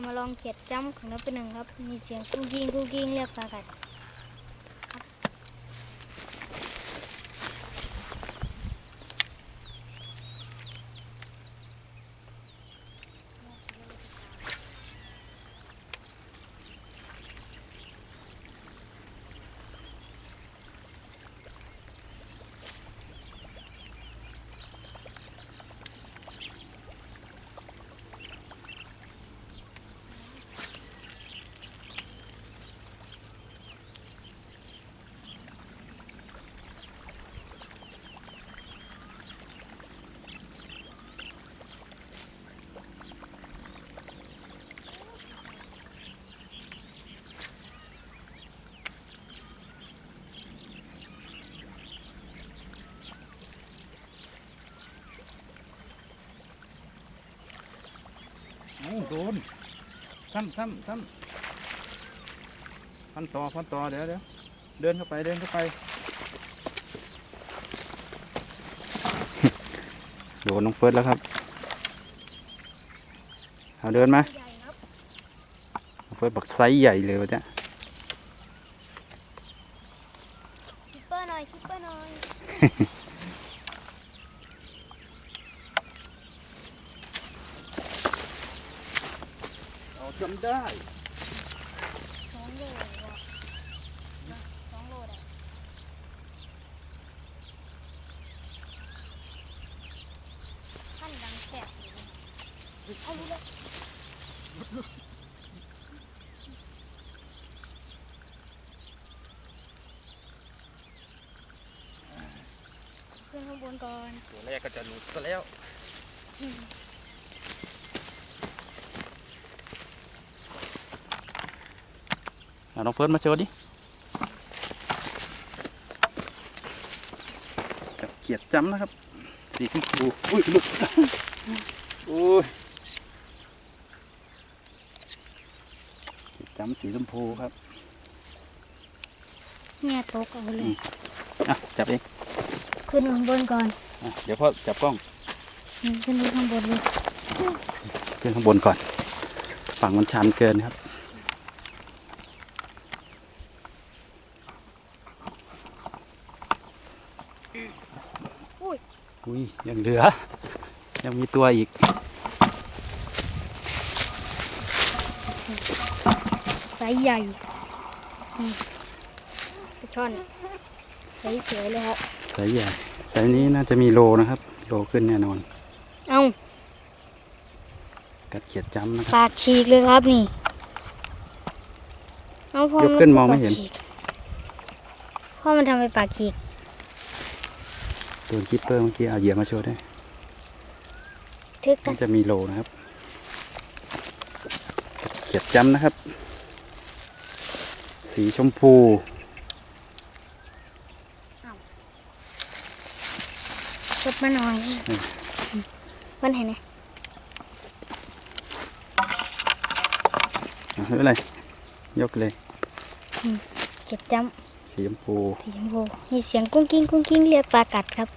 จะมาลองเขียดจ้ำของนับเป็นหนึ่งครับ มีเสียงกุ้งยิงกุ้งยิงเรียกปลากัด อ้โดนสั้นสั้นสั้นพันต่อพันต่อเดี๋ยวเดี๋ยวเดินเข้าไปเดินเข้าไป โดนน้องเฟิร์สแล้วครับเอาเดินมาใหญ่ครับน้องเฟิร์สบอกไซส์ใหญ่เลยวะเนี่ยคิปเปอร์หน่อยคิปเปอร์หน่อย เอา จำได้สองโลว่ะนะสองโลได้ขั้นดังแฉกอยู่นะเอารู้แล้วขึ้นข้างบนก่อนตัวแรกก็จะหลุดซะแล้วเอา น้องเฟิร์สมาโชว์ดิกับเขียดจำนะครับสีชมพูอุ้ยหลุดโอ้ยเขียดจำสีชมพูครับเนี่ยตกเอาเลยอะจับเองขึ้นข้างบนก่อนอะเดี๋ยวพ่อจับกล้องอืมขึ้นไปข้างบนเลยขึ้นข้างบนก่อน ฝั่งมันชันเกินครับ อุ้ยยังเหลือ ยังมีตัวอีก ไซส์ใหญ่อืมปลาช่อนไซส์สวยเลยครับสายใหญ่สายนี้น่าจะมีโลนะครับโลขึ้นแน่นอน เอ้ากัดเขียดจ้ำนะครับปากฉีกเลยครับนี่เอาพ่อยกขึ้นมองไม่เห็นปากฉีกพ่อมันทำไมปากฉีก โดนคิปเปอร์เมื่อกี้เอาเหยื่อมาโชว์ได้วยทึกกัน่านจะมีโลนะครับเขียดจ้ำนะครับ สีชมพูกดมาหน่อยวันไหนเนี่ยอะไม่เป็นไร ยกเลย เก็บจ้ สีชมพูำสีชมพูมีเสียงกุ้งกิ้งกุ้งกิ้งเรียกปลากัดครับ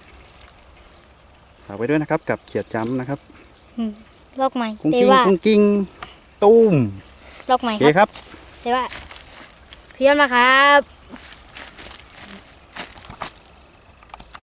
ฝากไว้ด้วยนะครับ กับเขียดจ้ำนะครับอืมลอกใหม่กุ้งเตกิ้งว่ากุ้งกิ้งตุ้มลอกใหม่โอเคครับครับเตว่าเทียมนะครับ